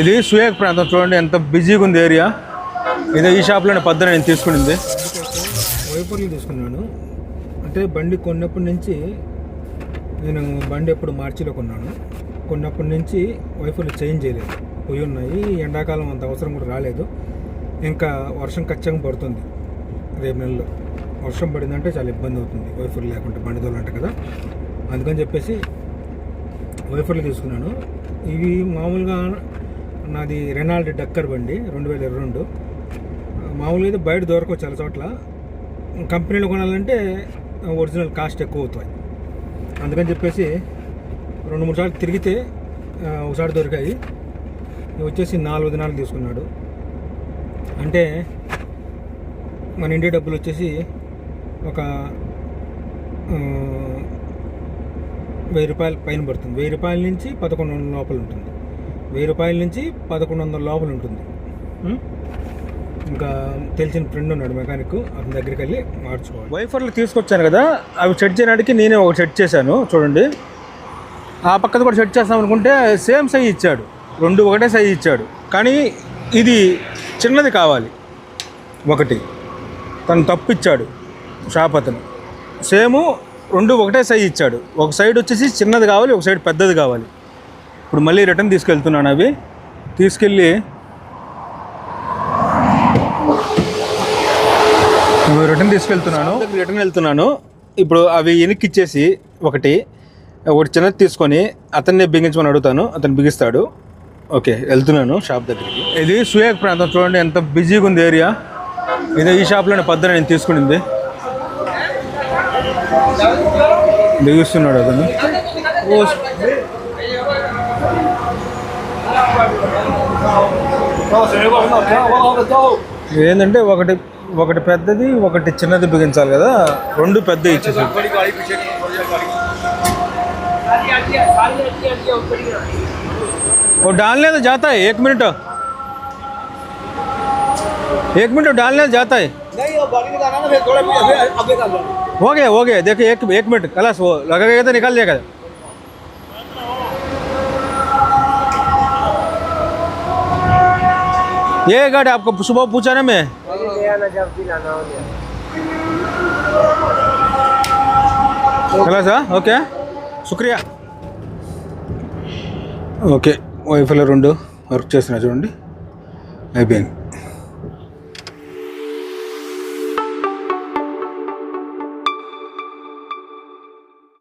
ఇది సుయాక్ ప్రాంతం చూడండి ఎంత బిజీగా ఉంది ఏరియా. ఇదే ఈ షాప్లోనే పద్దన నేను తీసుకునింది. వైపర్లు తీసుకున్నాను అంటే బండి కొన్నప్పటి నుంచి నేను బండి ఎప్పుడు మార్చిలో కొన్నాను. కొన్నప్పటి నుంచి వైఫర్లు చేంజ్ చేయలేదు. పోయి ఉన్నాయి. ఎండాకాలం అంత అవసరం కూడా రాలేదు. ఇంకా వర్షం ఖచ్చితంగా పడుతుంది. రేపు నెలలో. వర్షం పడిందంటే చాలా ఇబ్బంది అవుతుంది. వైఫర్లు లేకుంటే బండి తోలంట కదా. అందుకని చెప్పేసి వైఫర్లు తీసుకున్నాను. ఇవి మామూలుగా నాది రెనాల్డ్ డక్కర్ బండి రెండు వేల ఇరవై రెండు. మామూలుగా అయితే బయట దొరకవు చాలా చోట్ల. కంపెనీలో కొనాలంటే ఒరిజినల్ కాస్ట్ ఎక్కువ అవుతాయి అందుకని చెప్పేసి రెండు మూడు సార్లు తిరిగితే ఒకసారి దొరికాయి. వచ్చేసి నాలుగు దినాలు తీసుకున్నాడు. అంటే మన ఇండియా డబ్బులు వచ్చేసి ఒక వెయ్యి రూపాయల పైన పడుతుంది. వెయ్యి రూపాయల నుంచి పదకొండు వందల లోపల ఉంటుంది. వెయ్యి రూపాయల నుంచి పదకొండు వందల లోపల ఉంటుంది? ఇంకా తెలిసిన ఫ్రెండ్ ఉన్నాడు మెకానిక్ అతని దగ్గరికి వెళ్ళి మార్చుకోవాలి. వైఫర్లు తీసుకొచ్చాను కదా అవి సెట్ చేయడానికి నేనే ఒకటి సెట్ చేశాను చూడండి. ఆ పక్కది కూడా సెట్ చేస్తాం అనుకుంటే సేమ్ సైజ్ ఇచ్చాడు. రెండు ఒకటే సైజ్ ఇచ్చాడు. కానీ ఇది చిన్నది కావాలి. ఒకటి. తను తప్పు ఇచ్చాడు షాప్ అతను. సేము రెండు ఒకటే సైజ్ ఇచ్చాడు. ఒక సైడ్ వచ్చేసి చిన్నది కావాలి ఒక సైడ్ పెద్దది కావాలి. ఇప్పుడు మళ్ళీ రిటర్న్ తీసుకెళ్తున్నాను అవి. తీసుకెళ్ళి రిటర్న్ తీసుకెళ్తున్నాను. రిటర్న్ వెళ్తున్నాను. ఇప్పుడు అవి వెనక్కి ఇచ్చేసి ఒకటి ఒకటి చిన్నది తీసుకొని అతన్నే బిగించమని అడుగుతాను. అతను బిగిస్తాడు. ఓకే వెళ్తున్నాను షాప్ దగ్గరికి. ఇది సుయేక్ ప్రాంతం. చూడండి ఎంత బిజీగా ఉంది ఏరియా ఇది ఈ షాప్లోనే పద్దన నేను తీసుకునింది. బిగిస్తున్నాడు అతను ఓ ఏంటంటే ఒకటి ఒకటి పెద్దది ఒకటి చిన్నది బిగించాలి కదా రెండు పెద్ద ఇచ్చేసాడు वो डालने तो जाता है एक मिनट एक मिनट डालने तो जाता है हो गया हो गया देखिए एक एक मिनट कलास वो लगेगा तो निकाल देगा ये गाड़ी आपको सुबह पूछा ना मैं కలాసా ఓకే శుక్రియా ఓకే వైఫ్లో రెండు వర్క్ చేస్తున్నా చూడండి అయిపోయింది